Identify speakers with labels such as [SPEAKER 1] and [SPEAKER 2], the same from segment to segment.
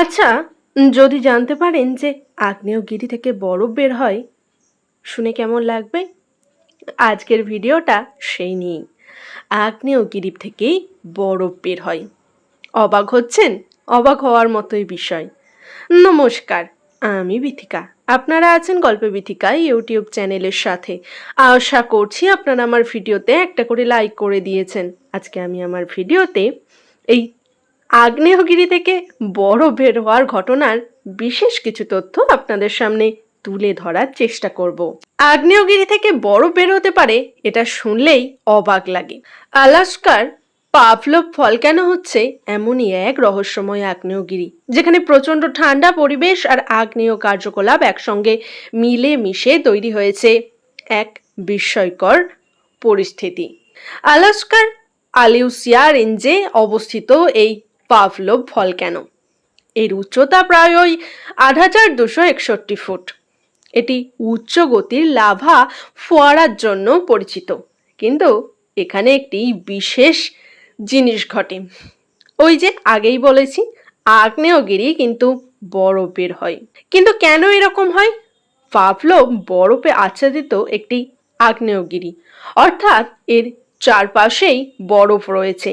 [SPEAKER 1] আচ্ছা যদি জানতে পারেন যে আগ্নেয়গিরি থেকে বরফ বের হয়, শুনে কেমন লাগবে? আজকের ভিডিওটা সেই নিয়েই। আগ্নেয়গিরি থেকেই বরফ বের হয়। অবাক হচ্ছেন? অবাক হওয়ার মতোই বিষয়। নমস্কার, আমি বিথিকা। আপনারা আছেন গল্প বিথিকা ইউটিউব চ্যানেলের সাথে। আশা করছি আপনারা আমার ভিডিওতে একটা করে লাইক করে দিয়েছেন। আজকে আমি আমার ভিডিওতে এই আগ্নেয়গিরি থেকে বড় বের হওয়ার ঘটনার বিশেষ কিছু তথ্য আপনাদের সামনে তুলে ধরার চেষ্টা করব। আগ্নেয়গিরি থেকে বড় বের হতে পারে এটা শুনলেই অবাক লাগে। আলাস্কার পাভলভ কেন হচ্ছে এমনই এক রহস্যময় আগ্নেয়গিরি, যেখানে প্রচণ্ড ঠান্ডা পরিবেশ আর আগ্নেয় কার্যকলাপ একসঙ্গে মিলে মিশে তৈরি হয়েছে এক বিস্ময়কর পরিস্থিতি। আলাস্কার আলিউসিয়া রেঞ্জে অবস্থিত এই পাভলভ ফল কেন? এর উচ্চতা প্রায় ওই আট হাজার দুশো একষট্টি ফুট। এটি উচ্চ গতির লাভা ফোয়ারার জন্য পরিচিত। কিন্তু এখানে একটি বিশেষ জিনিস ঘটে। ওই যে আগেই বলেছি, আগ্নেয়গিরি কিন্তু বরফের হয়। কিন্তু কেন এরকম হয়? পাভলভ বরফে আচ্ছাদিত একটি আগ্নেয়গিরি। অর্থাৎ এর চারপাশেই বরফ রয়েছে।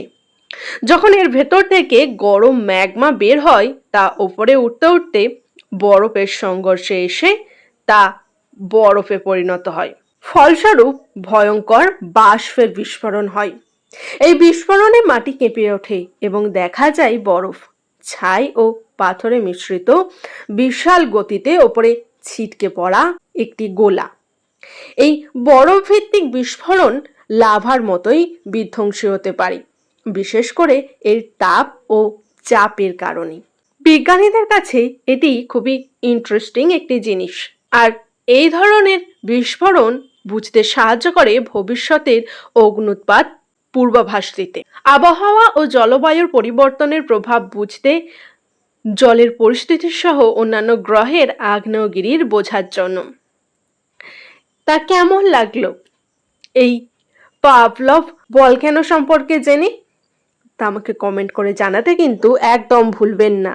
[SPEAKER 1] যখন এর ভেতর থেকে গরম ম্যাগমা বের হয়, তা ওপরে উঠতে উঠতে বরফের সংঘর্ষে এসে তা বরফে পরিণত হয়। ফলস্বরূপ, ভয়ঙ্কর বাষ্পের বিস্ফোরণ হয়। এই বিস্ফোরণে মাটি কেঁপে ওঠে এবং দেখা যায় বরফ ছাই ও পাথরে মিশ্রিত বিশাল গতিতে ওপরে ছিটকে পড়া একটি গোলা। এই বরফ ভিত্তিক বিস্ফোরণ লাভার মতোই বিধ্বংসী হতে পারে। বিশেষ করে এর তাপ ও চাপের কারণে। বিজ্ঞানীদের কাছে এটি খুবই ইন্টারেস্টিং একটি জিনিস। আর এই ধরনের বিস্ফোরণ বুঝতে সাহায্য করে ভবিষ্যতের অগ্নুৎপাত পূর্বাভাস দিতে আবহাওয়া ও জলবায়ুর পরিবর্তনের প্রভাব বুঝতে জলের পরিস্থিতি সহ অন্যান্য গ্রহের আগ্নেয়গিরির বোঝার জন্য। তা কেমন লাগল? এই পাভলভ বলক্যানো সম্পর্কে জেনে তা আমাকে কমেন্ট করে জানাতে কিন্তু একদম ভুলবেন না।